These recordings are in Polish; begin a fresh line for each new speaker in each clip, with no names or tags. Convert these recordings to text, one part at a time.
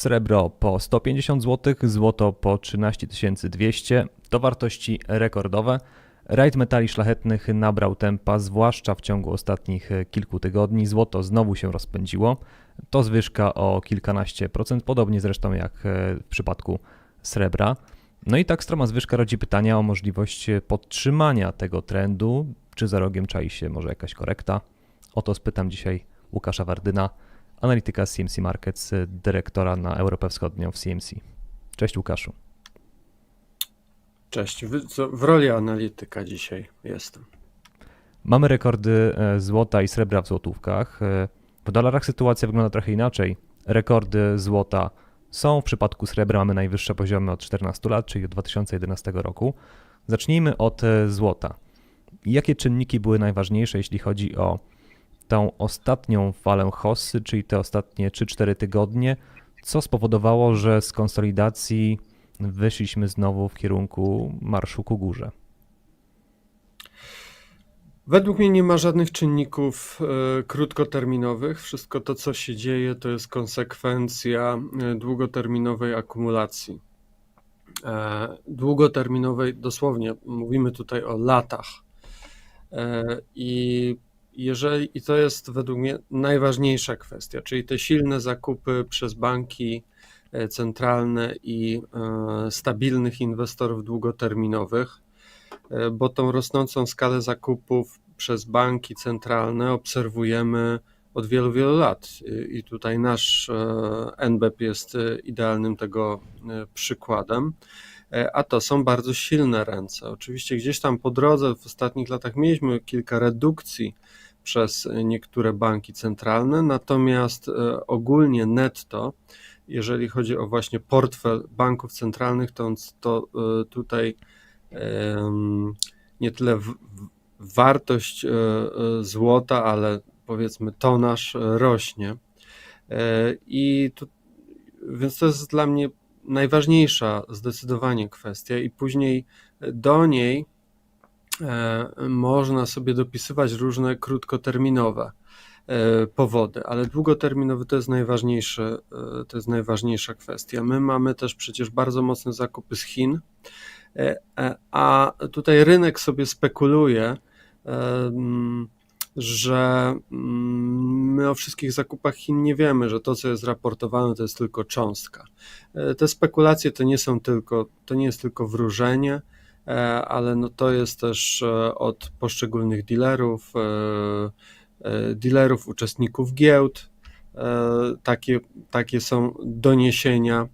Srebro po 150 zł, złoto po 13 200. To wartości rekordowe. Rajd metali szlachetnych nabrał tempa, zwłaszcza w ciągu ostatnich kilku tygodni. Złoto znowu się rozpędziło. To zwyżka o kilkanaście procent, podobnie zresztą jak w przypadku srebra. No i tak stroma zwyżka rodzi pytania o możliwość podtrzymania tego trendu. Czy za rogiem czai się może jakaś korekta? O to spytam dzisiaj Łukasza Wardyna, analityka z CMC Markets, dyrektora na Europę Wschodnią w CMC. Cześć Łukaszu.
Cześć, w, w roli analityka dzisiaj jestem.
Mamy rekordy e, złota i srebra w złotówkach. E, W dolarach sytuacja wygląda trochę inaczej. Rekordy złota są w przypadku srebra, mamy najwyższe poziomy od 14 lat, czyli od 2011 roku. Zacznijmy od e, złota. Jakie czynniki były najważniejsze, jeśli chodzi o tą ostatnią falę hossy, czyli te ostatnie 3-4 tygodnie, co spowodowało, że z konsolidacji wyszliśmy znowu w kierunku marszu ku górze?
Według mnie nie ma żadnych czynników e, krótkoterminowych. Wszystko to, co się dzieje, to jest konsekwencja e, długoterminowej akumulacji. E, długoterminowej, dosłownie, mówimy tutaj o latach. I jeżeli, i to jest według mnie najważniejsza kwestia, czyli te silne zakupy przez banki e, centralne i e, stabilnych inwestorów długoterminowych, e, bo tą rosnącą skalę zakupów przez banki centralne obserwujemy od wielu, wielu lat. I- tutaj nasz NBP jest idealnym tego przykładem. A to są bardzo silne ręce. Oczywiście gdzieś tam po drodze w ostatnich latach mieliśmy kilka redukcji przez niektóre banki centralne, natomiast e, ogólnie netto, jeżeli chodzi o właśnie portfel banków centralnych, to, to e, tutaj nie tyle wartość e, złota, ale powiedzmy tonaż rośnie. I tu, więc to jest dla mnie najważniejsza zdecydowanie kwestia, i później do niej można sobie dopisywać różne krótkoterminowe e, powody, ale długoterminowy to jest najważniejszy, e, to jest najważniejsza kwestia. My mamy też przecież bardzo mocne zakupy z Chin, e, e, a tutaj rynek sobie spekuluje, e, że my o wszystkich zakupach Chin nie wiemy, że to, co jest raportowane, to jest tylko cząstka. E, Te spekulacje to nie są tylko, to nie jest tylko wróżenie, e, ale no to jest też e, od poszczególnych dealerów, e, e, dealerów, uczestników giełd. e, Takie, takie są doniesienia.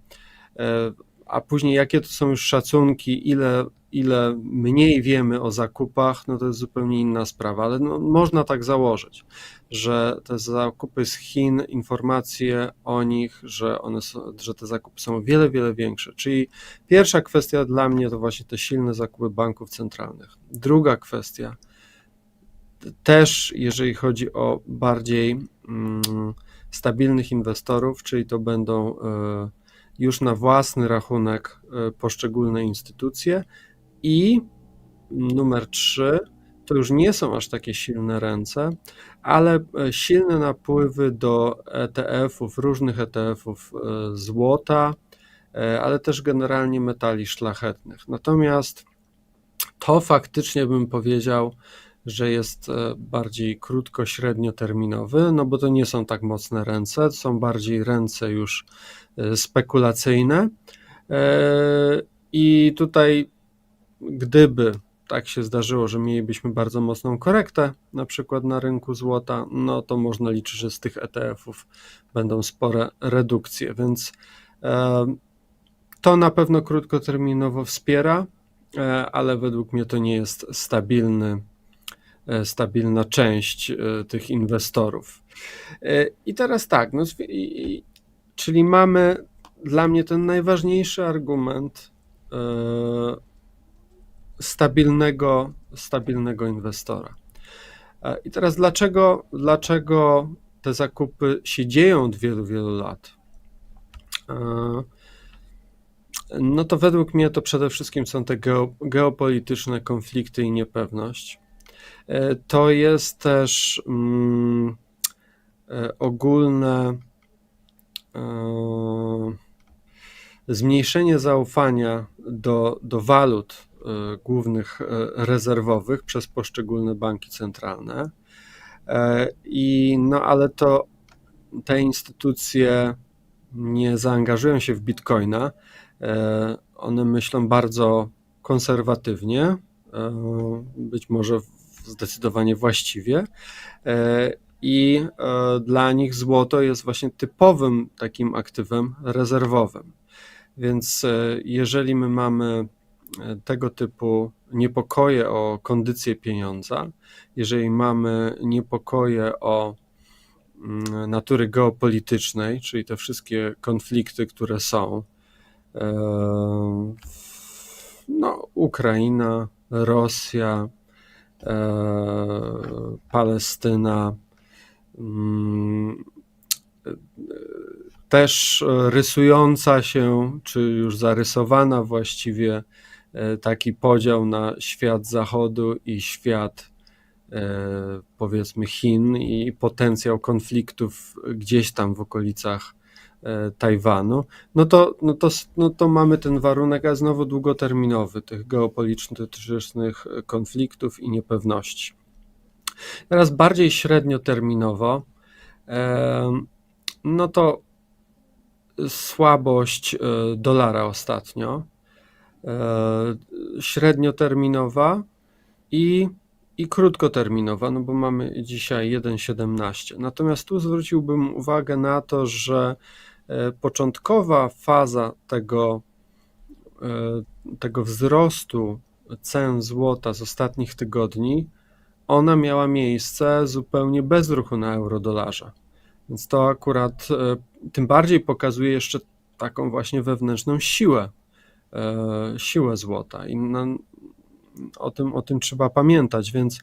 E, A później, jakie to są już szacunki, ile, ile mniej wiemy o zakupach, no to jest zupełnie inna sprawa, ale no, można tak założyć, że te zakupy z Chin, informacje o nich, że, one są, że te zakupy są wiele, wiele większe. Czyli pierwsza kwestia dla mnie to właśnie te silne zakupy banków centralnych. Druga kwestia, też jeżeli chodzi o bardziej mm, stabilnych inwestorów, czyli to będą e, już na własny rachunek e, poszczególne instytucje. I numer trzy, to już nie są aż takie silne ręce, ale e, silne napływy do ETF-ów, różnych ETF-ów e, złota, e, ale też generalnie metali szlachetnych. Natomiast to faktycznie bym powiedział, że jest bardziej krótko-średnioterminowy, no bo to nie są tak mocne ręce, to są bardziej ręce już spekulacyjne. I tutaj, gdyby tak się zdarzyło, że mielibyśmy bardzo mocną korektę, na przykład na rynku złota, no to można liczyć, że z tych ETF-ów będą spore redukcje, więc e, to na pewno krótkoterminowo wspiera, e, ale według mnie to nie jest stabilny, e, stabilna część tych inwestorów. I teraz tak, no, czyli mamy dla mnie ten najważniejszy argument stabilnego, stabilnego inwestora. E, I teraz dlaczego, dlaczego te zakupy się dzieją od wielu, wielu lat? E, No to według mnie to przede wszystkim są te geo, geopolityczne konflikty i niepewność. E, To jest też mm, ogólne, zmniejszenie zaufania do, do walut głównych e, rezerwowych przez poszczególne banki centralne. E, I no, ale to te instytucje nie zaangażują się w bitcoina. E, One myślą bardzo konserwatywnie, e, być może zdecydowanie właściwie. E, I e, dla nich złoto jest właśnie typowym takim aktywem rezerwowym. Więc e, jeżeli my mamy e, tego typu niepokoje o kondycję pieniądza, jeżeli mamy niepokoje o mm, natury geopolitycznej, czyli te wszystkie konflikty, które są, e, no, Ukraina, Rosja, e, Palestyna, mm, e, też rysująca się, czy już zarysowana właściwie taki podział na świat zachodu i świat e, powiedzmy Chin i potencjał konfliktów gdzieś tam w okolicach e, Tajwanu, no to, no to, no to mamy ten warunek, a znowu długoterminowy tych geopolitycznych konfliktów i niepewności. Teraz bardziej średnioterminowo, e, no to słabość e, dolara ostatnio, e, średnioterminowa i, i krótkoterminowa, no bo mamy dzisiaj 1,17. Natomiast tu zwróciłbym uwagę na to, że e, początkowa faza tego, tego wzrostu cen złota z ostatnich tygodni, ona miała miejsce zupełnie bez ruchu na euro-dolarze. Więc to akurat tym bardziej pokazuje jeszcze taką właśnie wewnętrzną siłę, siłę złota. I na, o, tym, o tym trzeba pamiętać, więc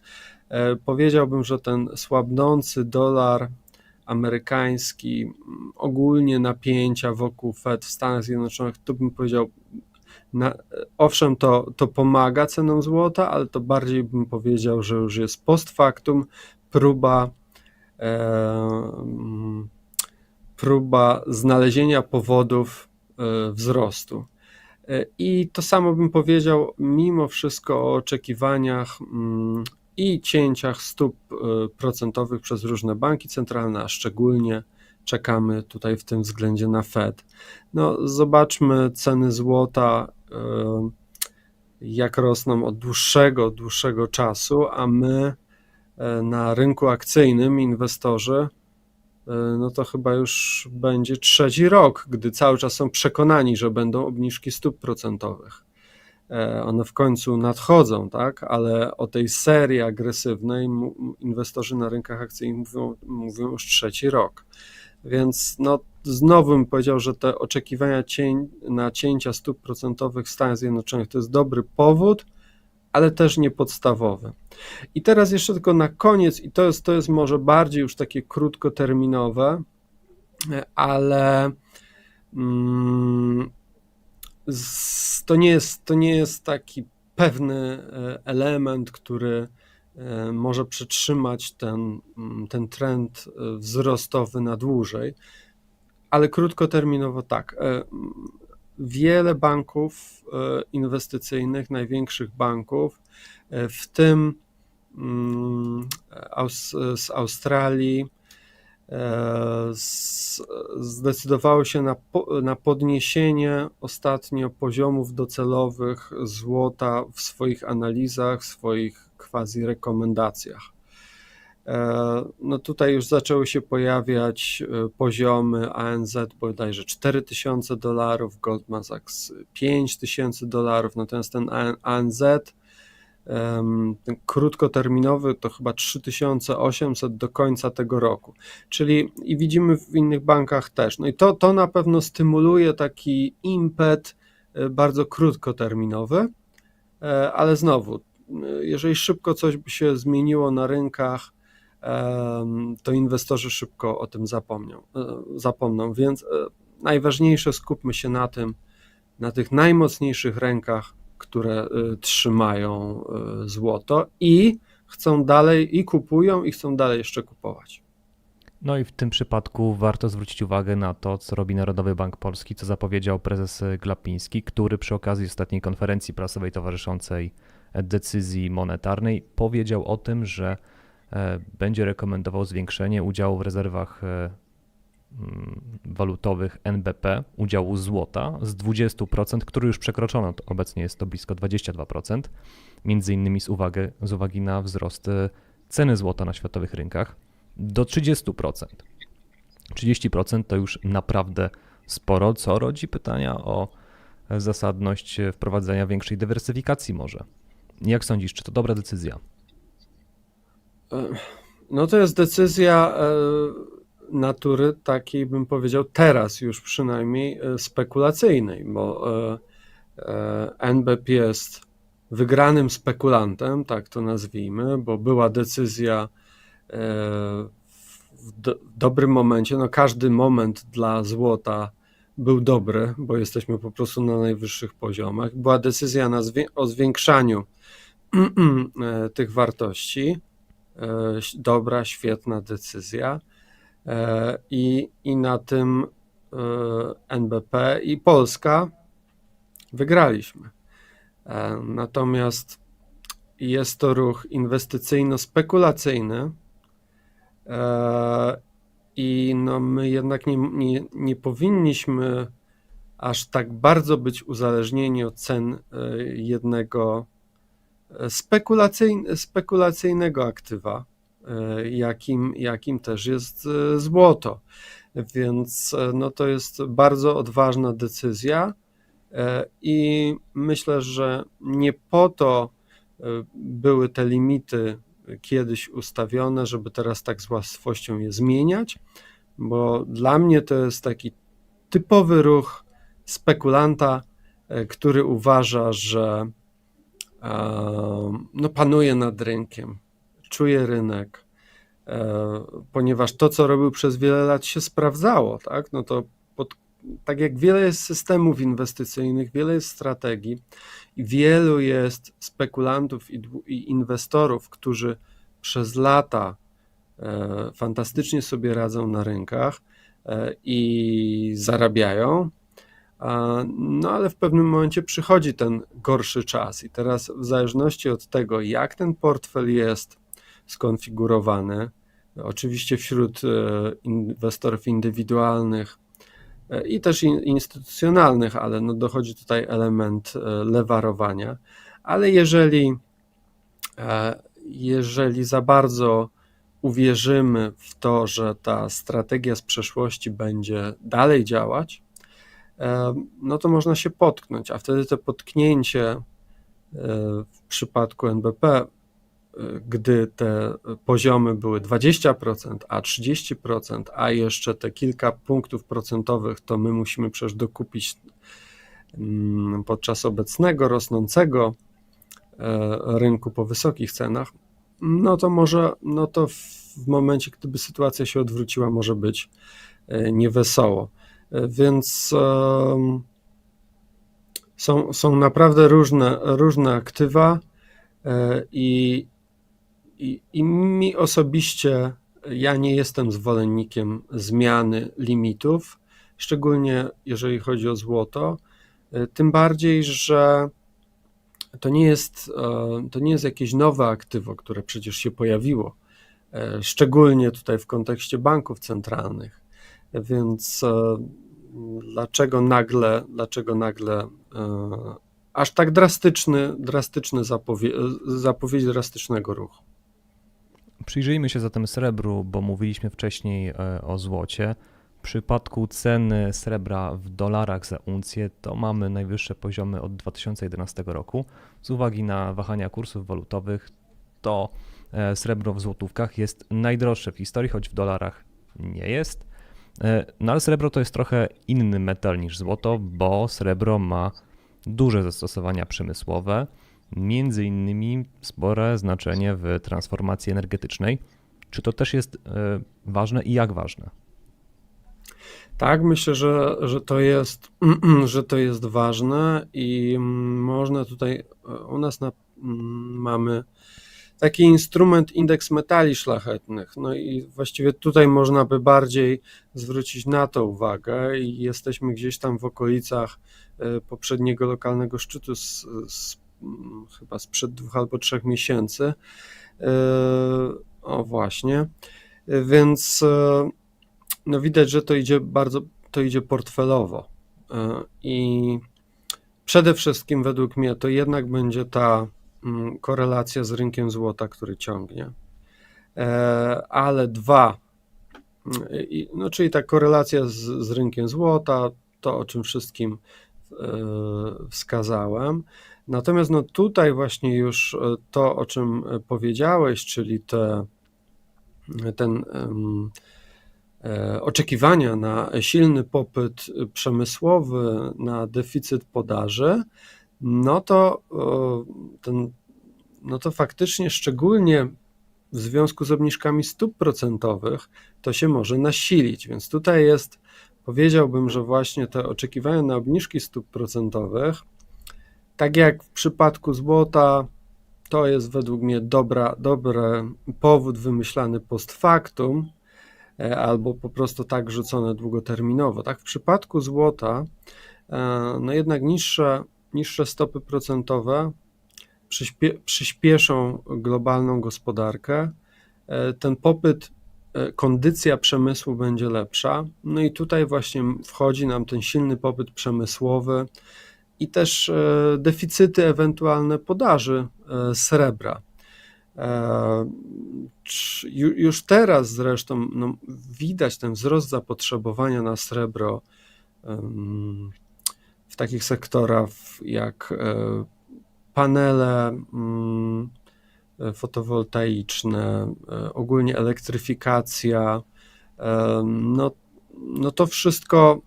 powiedziałbym, że ten słabnący dolar amerykański, ogólnie napięcia wokół Fed w Stanach Zjednoczonych, to bym powiedział, na, owszem, to, to pomaga cenom złota, ale to bardziej bym powiedział, że już jest post factum próba e, próba znalezienia powodów e, wzrostu. E, I to samo bym powiedział, mimo wszystko o oczekiwaniach mm, i cięciach stóp e, procentowych przez różne banki centralne, a szczególnie czekamy tutaj w tym względzie na Fed. No, zobaczmy ceny złota, jak rosną od dłuższego, dłuższego czasu, a my na rynku akcyjnym inwestorzy E, no to chyba już będzie trzeci rok, gdy cały czas są przekonani, że będą obniżki stóp procentowych. E, one w końcu nadchodzą, tak, ale o tej serii agresywnej inwestorzy na rynkach akcyjnych mówią, mówią już trzeci rok. Więc no, znowu bym powiedział, że te oczekiwania cień, na cięcia stóp procentowych w Stanach Zjednoczonych to jest dobry powód, ale też niepodstawowe. I teraz jeszcze tylko na koniec, i to jest, to jest może bardziej już takie krótkoterminowe, ale mm, to, nie jest, to nie jest taki pewny e, element, który e, może przytrzymać ten, mm, ten trend e, wzrostowy na dłużej, ale krótkoterminowo tak wiele banków e, inwestycyjnych, największych banków, e, w tym mm, z Australii, e, zdecydowało się na, podniesienie ostatnio poziomów docelowych złota w swoich analizach, w swoich quasi rekomendacjach. E, no tutaj już zaczęły się pojawiać e, poziomy ANZ bodajże 4000 dolarów, Goldman Sachs 5000 dolarów, natomiast ten ANZ ten krótkoterminowy to chyba 3800 do końca tego roku. Czyli i widzimy w innych bankach też. No i to, to na pewno stymuluje taki impet e, bardzo krótkoterminowy, ale znowu, jeżeli szybko coś by się zmieniło na rynkach, to inwestorzy szybko o tym zapomnią, e, zapomną. Więc e, najważniejsze skupmy się na tym, na tych najmocniejszych rękach, które e, trzymają złoto i chcą dalej, i kupują, i chcą dalej jeszcze kupować.
No i w tym przypadku warto zwrócić uwagę na to, co robi Narodowy Bank Polski, co zapowiedział prezes Glapiński, który przy okazji ostatniej konferencji prasowej towarzyszącej decyzji monetarnej powiedział o tym, że będzie rekomendował zwiększenie udziału w rezerwach e, mm, walutowych NBP, udziału złota z 20%, który już przekroczono, obecnie jest to blisko 22%, między innymi z, uwagi, z uwagi na wzrost e, ceny złota na światowych rynkach do 30%. 30% to już naprawdę sporo, co rodzi pytania o zasadność wprowadzenia większej dywersyfikacji może. Jak sądzisz, czy to dobra decyzja?
No to jest decyzja e, natury takiej, bym powiedział, teraz już przynajmniej e, spekulacyjnej, bo e, NBP jest wygranym spekulantem, tak to nazwijmy, bo była decyzja w do, w dobrym momencie. No każdy moment dla złota był dobry, bo jesteśmy po prostu na najwyższych poziomach. Była decyzja na o zwiększaniu tych wartości. E, Dobra, świetna decyzja. E, I, i na tym e, NBP i Polska wygraliśmy. Natomiast jest to ruch inwestycyjno-spekulacyjny. I no my jednak nie, nie, nie powinniśmy aż tak bardzo być uzależnieni od cen jednego spekulacyjn, spekulacyjnego aktywa, e, jakim, jakim też jest e, złoto. Więc e, no to jest bardzo odważna decyzja i myślę, że nie po to były te limity kiedyś ustawione, żeby teraz tak z łatwością je zmieniać, bo dla mnie to jest taki typowy ruch spekulanta, który uważa, że no, panuje nad rynkiem, czuje rynek, ponieważ to, co robił przez wiele lat, się sprawdzało, tak? No to pod, tak jak wiele jest systemów inwestycyjnych, wiele jest strategii i wielu jest spekulantów i, i inwestorów, którzy przez lata e, fantastycznie sobie radzą na rynkach e, i zarabiają. No ale w pewnym momencie przychodzi ten gorszy czas, i teraz w zależności od tego, jak ten portfel jest skonfigurowany, oczywiście wśród e, inwestorów indywidualnych e, i też in- instytucjonalnych, ale no dochodzi tutaj element e, lewarowania. Ale jeżeli, jeżeli za bardzo uwierzymy w to, że ta strategia z przeszłości będzie dalej działać, no to można się potknąć, a wtedy to potknięcie e, w przypadku NBP, e, gdy te poziomy były 20%, a 30%, a jeszcze te kilka punktów procentowych, to my musimy przecież dokupić mm, podczas obecnego rosnącego e, rynku po wysokich cenach, no to może, no to w momencie, gdyby sytuacja się odwróciła, może być niewesoło. Więc są, są naprawdę różne, różne aktywa e, i, i, i mi osobiście ja nie jestem zwolennikiem zmiany limitów, szczególnie jeżeli chodzi o złoto, e, tym bardziej, że to nie jest, e, to nie jest jakieś nowe aktywo, które przecież się pojawiło, szczególnie tutaj w kontekście banków centralnych. Więc dlaczego nagle, dlaczego nagle e, aż tak drastyczny, drastyczny zapowie, zapowiedź drastycznego ruchu?
Przyjrzyjmy się zatem srebru, bo mówiliśmy wcześniej e, o złocie. W przypadku ceny srebra w dolarach za uncję to mamy najwyższe poziomy od 2011 roku. Z uwagi na wahania kursów walutowych to e, srebro w złotówkach jest najdroższe w historii, choć w dolarach nie jest. E, No ale srebro to jest trochę inny metal niż złoto, bo srebro ma duże zastosowania przemysłowe, między innymi spore znaczenie w transformacji energetycznej. Czy to też jest e, ważne i jak ważne?
Tak, myślę, że, że, to jest, że to jest ważne i mm, można tutaj, e, u nas na, mm, mamy taki instrument indeks metali szlachetnych. No i właściwie tutaj można by bardziej zwrócić na to uwagę i jesteśmy gdzieś tam w okolicach e, poprzedniego lokalnego szczytu z, z mm, chyba sprzed dwóch albo trzech miesięcy. E, o właśnie. Więc e, no widać, że to idzie bardzo, to idzie portfelowo. I przede wszystkim według mnie to jednak będzie ta korelacja z rynkiem złota, który ciągnie. E, ale dwa, mm, no czyli ta korelacja z, z rynkiem złota, to o czym wszystkim e, wskazałem. Natomiast no tutaj właśnie już e, to, o czym powiedziałeś, czyli te, ten oczekiwania na silny popyt przemysłowy, na deficyt podaży, no to, ten, no to faktycznie szczególnie w związku z obniżkami stóp procentowych to się może nasilić. Więc tutaj jest, powiedziałbym, że właśnie te oczekiwania na obniżki stóp procentowych, tak jak w przypadku złota, to jest według mnie dobra, dobry powód wymyślany post factum, E, albo po prostu tak rzucone długoterminowo. Tak, w przypadku złota, e, no jednak niższe, niższe stopy procentowe przyspie, przyspieszą globalną gospodarkę. E, ten popyt, kondycja przemysłu będzie lepsza. No i tutaj właśnie wchodzi nam ten silny popyt przemysłowy i też deficyty ewentualne podaży srebra. E, już teraz zresztą no, widać ten wzrost zapotrzebowania na srebro w takich sektorach jak e, panele mm, fotowoltaiczne, e, ogólnie elektryfikacja. No, no to wszystko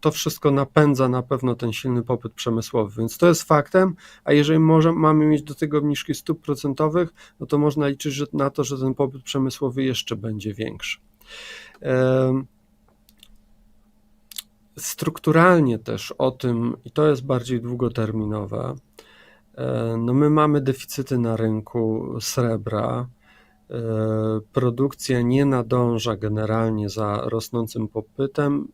to wszystko napędza na pewno ten silny popyt przemysłowy, więc to jest faktem, a jeżeli może, mamy mieć do tego obniżki stóp procentowych, no to można liczyć że, na to, że ten popyt przemysłowy jeszcze będzie większy. Strukturalnie też o tym, i to jest bardziej długoterminowe, no my mamy deficyty na rynku srebra, produkcja nie nadąża generalnie za rosnącym popytem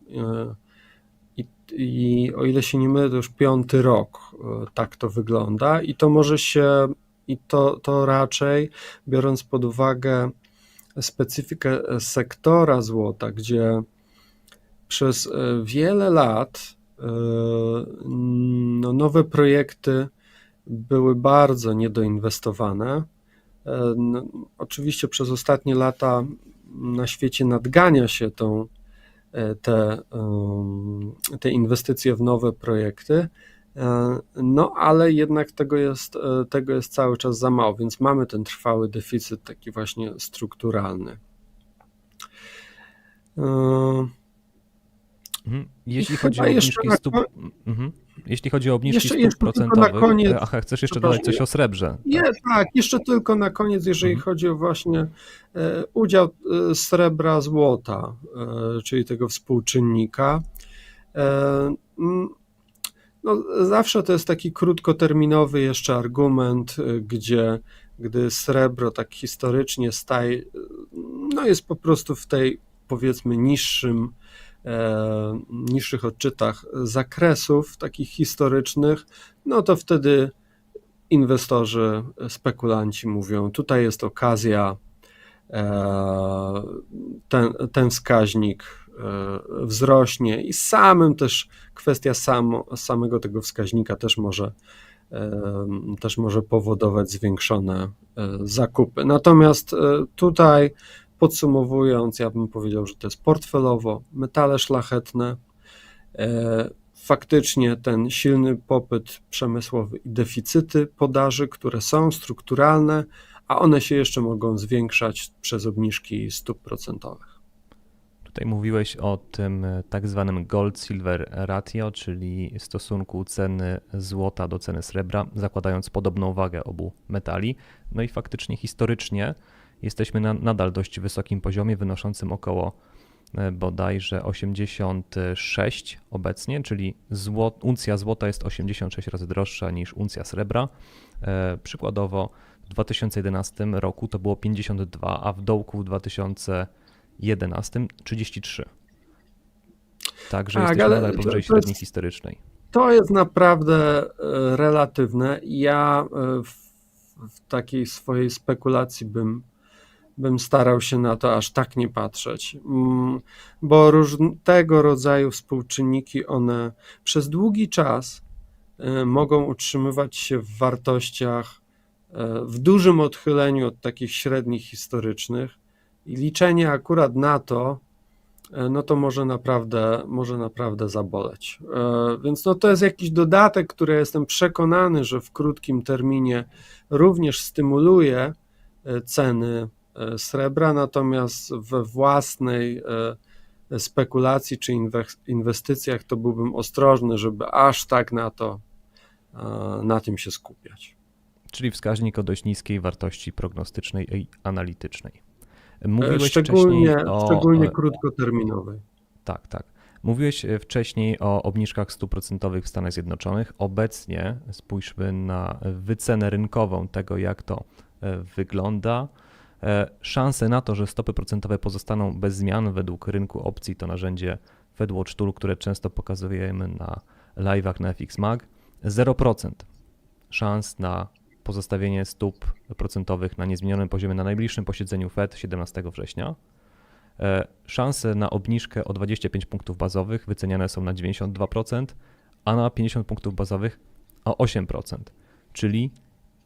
i o ile się nie mylę, to już piąty rok e, tak to wygląda i to może się, i to, to raczej biorąc pod uwagę specyfikę sektora złota, gdzie przez e, wiele lat e, no, nowe projekty były bardzo niedoinwestowane. No, oczywiście przez ostatnie lata na świecie nadgania się tą te, te inwestycje w nowe projekty. No, ale jednak tego jest, tego jest cały czas za mało, więc mamy ten trwały deficyt taki właśnie strukturalny.
Mhm. Jeśli chodzi stóp. Mhm. Jeśli chodzi o obniżki jeszcze, stóp jeszcze procentowych.
Koniec,
aha, chcesz jeszcze dodać coś o srebrze?
Nie, tak, tak jeszcze tylko na koniec, jeżeli mhm. chodzi o właśnie e, udział e, srebra złota, e, czyli tego współczynnika. No, zawsze to jest taki krótkoterminowy jeszcze argument, gdzie gdy srebro tak historycznie staje, no jest po prostu w tej powiedzmy niższym niższych odczytach zakresów takich historycznych, no to wtedy inwestorzy, spekulanci mówią, tutaj jest okazja, e, ten, ten wskaźnik e, wzrośnie i samym też kwestia samego tego wskaźnika też może, też może powodować zwiększone zakupy. Natomiast tutaj Podsumowując, ja bym powiedział, że to jest portfelowo, metale szlachetne, e, faktycznie ten silny popyt przemysłowy i deficyty podaży, które są strukturalne, a one się jeszcze mogą zwiększać przez obniżki stóp procentowych.
Tutaj mówiłeś o tym e, tak zwanym gold-silver ratio, czyli stosunku ceny złota do ceny srebra, zakładając podobną wagę obu metali. No i faktycznie historycznie jesteśmy na nadal dość wysokim poziomie, wynoszącym około e, bodajże 86 obecnie, czyli złot, uncja złota jest 86 razy droższa niż uncja srebra. E, przykładowo w 2011 roku to było 52, a w dołku w 2011 33. Także
Tak,
jesteśmy nadal powyżej
jest-
średniej historycznej.
To jest naprawdę e, relatywne. Ja w, w takiej swojej spekulacji bym, bym starał się na to aż tak nie patrzeć, Mm, bo różnego rodzaju współczynniki, one przez długi czas e, mogą utrzymywać się w wartościach e, w dużym odchyleniu od takich średnich historycznych i liczenie akurat na to, e, no to może naprawdę, może naprawdę zaboleć. Więc no to jest jakiś dodatek, który jestem przekonany, że w krótkim terminie również stymuluje ceny srebra, natomiast we własnej e, spekulacji czy inwes- inwestycjach to byłbym ostrożny, żeby aż tak na to, e, na tym się skupiać.
Czyli wskaźnik o dość niskiej wartości prognostycznej i analitycznej.
E,
Mówiłeś
Szczególnie,
wcześniej o...
szczególnie
e,
krótkoterminowej.
Tak, tak. Mówiłeś e, wcześniej o obniżkach stóp procentowych w Stanach Zjednoczonych. Obecnie spójrzmy na wycenę rynkową tego, jak to e, wygląda. E, Szanse na to, że stopy procentowe pozostaną bez zmian według rynku opcji, to narzędzie FedWatch Tool, które często pokazujemy na live'ach na FX Mag, 0% szans na pozostawienie stóp procentowych na niezmienionym poziomie na najbliższym posiedzeniu Fed 17 września. E, Szanse na obniżkę o 25 punktów bazowych wyceniane są na 92%, a na 50 punktów bazowych o 8%, czyli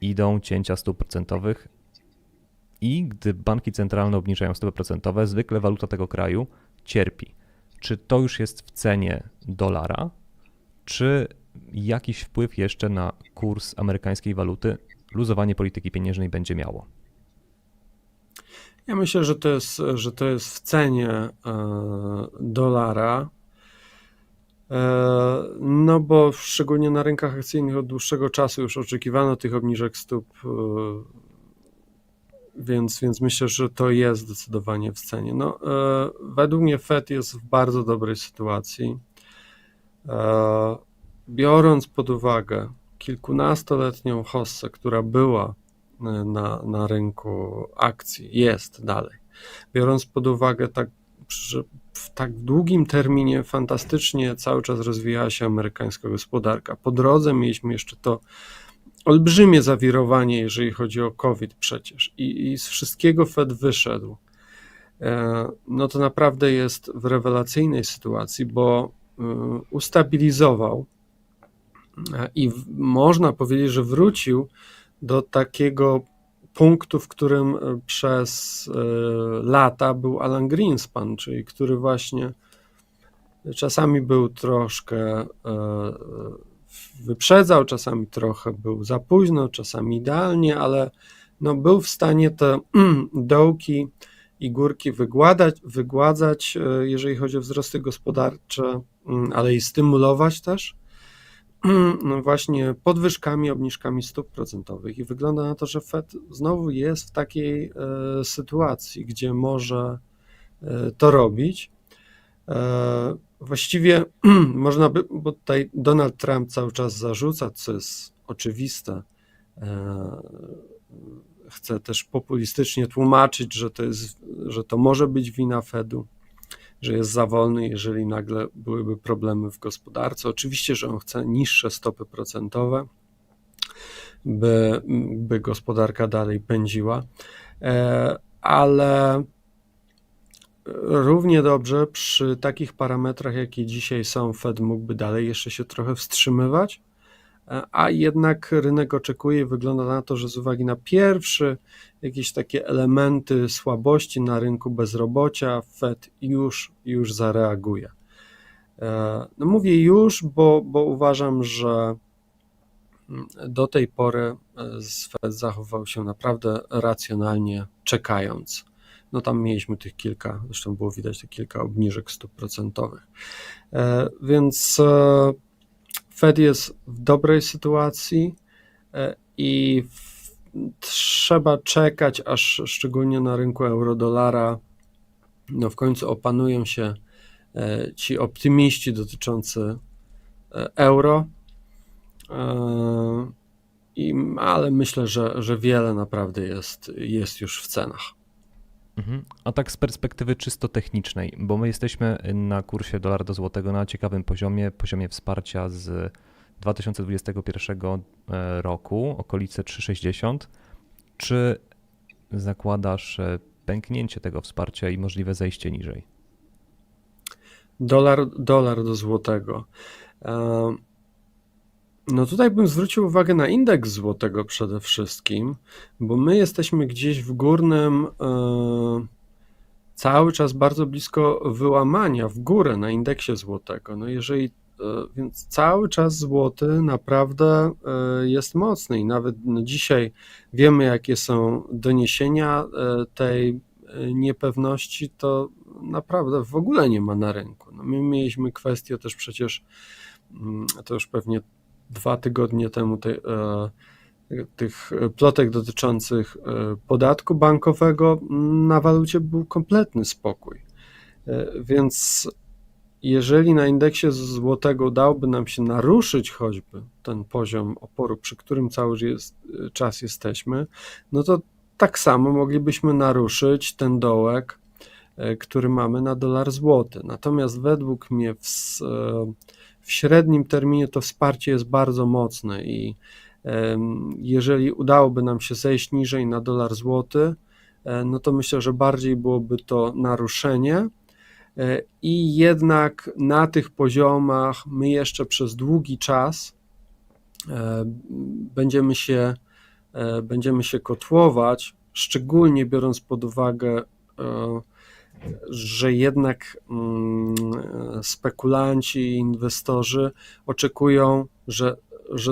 idą cięcia stóp procentowych i gdy banki centralne obniżają stopy procentowe, zwykle waluta tego kraju cierpi. Czy to już jest w cenie dolara, czy jakiś wpływ jeszcze na kurs amerykańskiej waluty luzowanie polityki pieniężnej będzie miało?
Ja myślę, że to jest, że to jest w cenie e, dolara. E, No bo szczególnie na rynkach akcyjnych od dłuższego czasu już oczekiwano tych obniżek stóp, e, więc, więc myślę, że to jest zdecydowanie w cenie. No, e, według mnie Fed jest w bardzo dobrej sytuacji. E, Biorąc pod uwagę kilkunastoletnią hossę, która była e, na, na rynku akcji, jest dalej. Biorąc pod uwagę tak, że w tak długim terminie fantastycznie cały czas rozwijała się amerykańska gospodarka. Po drodze mieliśmy jeszcze to olbrzymie zawirowanie, jeżeli chodzi o COVID przecież i, i z wszystkiego Fed wyszedł. E, No to naprawdę jest w rewelacyjnej sytuacji, bo y, ustabilizował e, i można powiedzieć, że wrócił do takiego punktu, w którym e, przez e, lata był Alan Greenspan, czyli który właśnie czasami był troszkę e, wyprzedzał, czasami trochę był za późno, czasami idealnie, ale no był w stanie te dołki i górki wygładać, wygładzać, e, jeżeli chodzi o wzrosty gospodarcze, mm, ale i stymulować też no właśnie podwyżkami, obniżkami stóp procentowych. I wygląda na to, że Fed znowu jest w takiej e, sytuacji, gdzie może e, to robić. E, właściwie można by, bo tutaj Donald Trump cały czas zarzuca, co jest oczywiste, e, chce też populistycznie tłumaczyć, że to, jest, że to może być wina Fedu, że jest za wolny, jeżeli nagle byłyby problemy w gospodarce. Oczywiście, że on chce niższe stopy procentowe, by, by gospodarka dalej pędziła, e, ale równie dobrze przy takich parametrach, jakie dzisiaj są, Fed mógłby dalej jeszcze się trochę wstrzymywać, a jednak rynek oczekuje i wygląda na to, że z uwagi na pierwszy jakieś takie elementy słabości na rynku bezrobocia, Fed już, już zareaguje. No mówię już, bo, bo uważam, że do tej pory Fed zachował się naprawdę racjonalnie, czekając. No tam mieliśmy tych kilka, zresztą było widać te kilka obniżek stóp procentowych. E, Więc e, Fed jest w dobrej sytuacji e, i trzeba czekać, aż szczególnie na rynku euro-dolara, no w końcu opanują się ci optymiści dotyczący euro. I, ale myślę, że, że wiele naprawdę jest, jest już w cenach.
Mhm. A tak z perspektywy czysto technicznej, bo my jesteśmy na kursie dolar do złotego na ciekawym poziomie, poziomie wsparcia z 2021 e, roku, okolice 3,60. Czy zakładasz e, pęknięcie tego wsparcia i możliwe zejście niżej?
Dolar, dolar do złotego. E, no tutaj bym zwrócił uwagę na indeks złotego przede wszystkim, bo my jesteśmy gdzieś w górnym, e, cały czas bardzo blisko wyłamania w górę na indeksie złotego. No jeżeli, e, więc cały czas złoty naprawdę e, jest mocny i nawet no dzisiaj wiemy, jakie są doniesienia tej niepewności, to naprawdę w ogóle nie ma na rynku. No my mieliśmy kwestię też przecież, mm, to już pewnie dwa tygodnie temu te, e, tych plotek dotyczących e, podatku bankowego na walucie był kompletny spokój. E, więc jeżeli na indeksie złotego udałoby nam się naruszyć choćby ten poziom oporu, przy którym cały jest, czas jesteśmy, no to tak samo moglibyśmy naruszyć ten dołek, który mamy na dolar złoty. Natomiast według mnie w, w średnim terminie to wsparcie jest bardzo mocne i jeżeli udałoby nam się zejść niżej na dolar złoty, e, no to myślę, że bardziej byłoby to naruszenie. E, I jednak na tych poziomach my jeszcze przez długi czas e, będziemy się, będziemy się kotłować, szczególnie biorąc pod uwagę że jednak mm, spekulanci i inwestorzy oczekują, że, że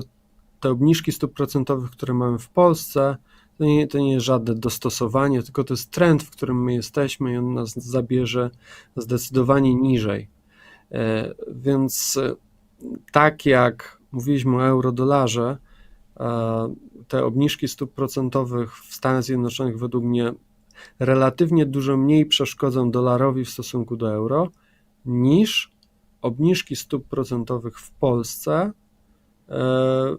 te obniżki stóp procentowych, które mamy w Polsce, to nie, to nie jest żadne dostosowanie, tylko to jest trend, w którym my jesteśmy i on nas zabierze zdecydowanie niżej. E, więc e, tak jak mówiliśmy o euro-dolarze, e, te obniżki stóp procentowych w Stanach Zjednoczonych według mnie relatywnie dużo mniej przeszkodzą dolarowi w stosunku do euro niż obniżki stóp procentowych w Polsce e,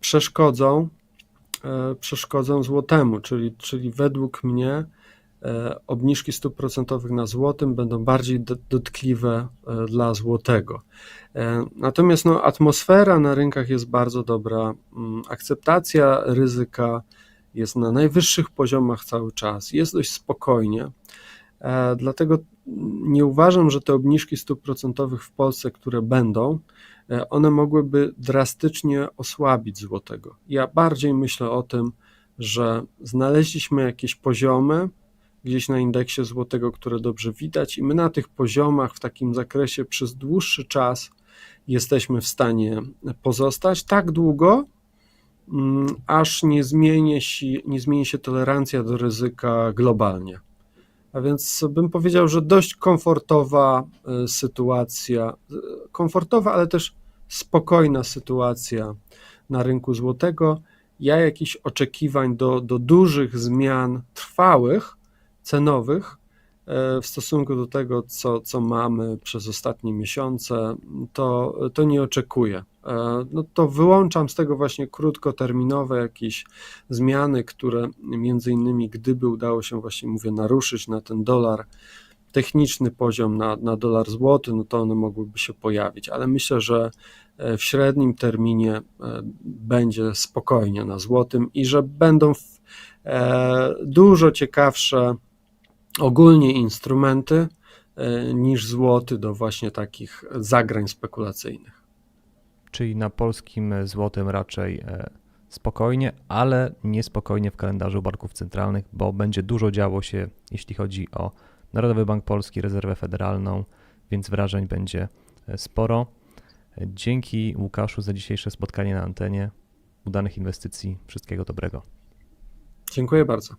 przeszkodzą, e, przeszkodzą złotemu, czyli, czyli według mnie e, obniżki stóp procentowych na złotym będą bardziej dotkliwe dla złotego. Natomiast no, atmosfera na rynkach jest bardzo dobra, mm, akceptacja ryzyka jest na najwyższych poziomach cały czas, jest dość spokojnie. E, dlatego nie uważam, że te obniżki stóp procentowych w Polsce, które będą, e, one mogłyby drastycznie osłabić złotego. Ja bardziej myślę o tym, że znaleźliśmy jakieś poziomy gdzieś na indeksie złotego, które dobrze widać, i my na tych poziomach w takim zakresie przez dłuższy czas jesteśmy w stanie pozostać tak długo, aż nie zmieni, się, nie zmieni się tolerancja do ryzyka globalnie. A więc bym powiedział, że dość komfortowa e, sytuacja, e, komfortowa, ale też spokojna sytuacja na rynku złotego. Ja jakichś oczekiwań do, do dużych zmian trwałych, cenowych w stosunku do tego, co, co mamy przez ostatnie miesiące, to, to nie oczekuję. E, no to wyłączam z tego właśnie krótkoterminowe jakieś zmiany, które między innymi gdyby udało się właśnie mówię naruszyć na ten dolar techniczny poziom na, na dolar złoty, no to one mogłyby się pojawić, ale myślę, że e, w średnim terminie e, będzie spokojnie na złotym i że będą dużo ciekawsze ogólnie instrumenty niż złoty do właśnie takich zagrań spekulacyjnych
czyli na polskim złotym raczej e, spokojnie, ale niespokojnie w kalendarzu banków centralnych, bo będzie dużo działo się, jeśli chodzi o Narodowy Bank Polski, Rezerwę Federalną, więc wrażeń będzie e, sporo. Dzięki Łukaszu za dzisiejsze spotkanie na antenie. Udanych inwestycji, wszystkiego dobrego.
Dziękuję bardzo.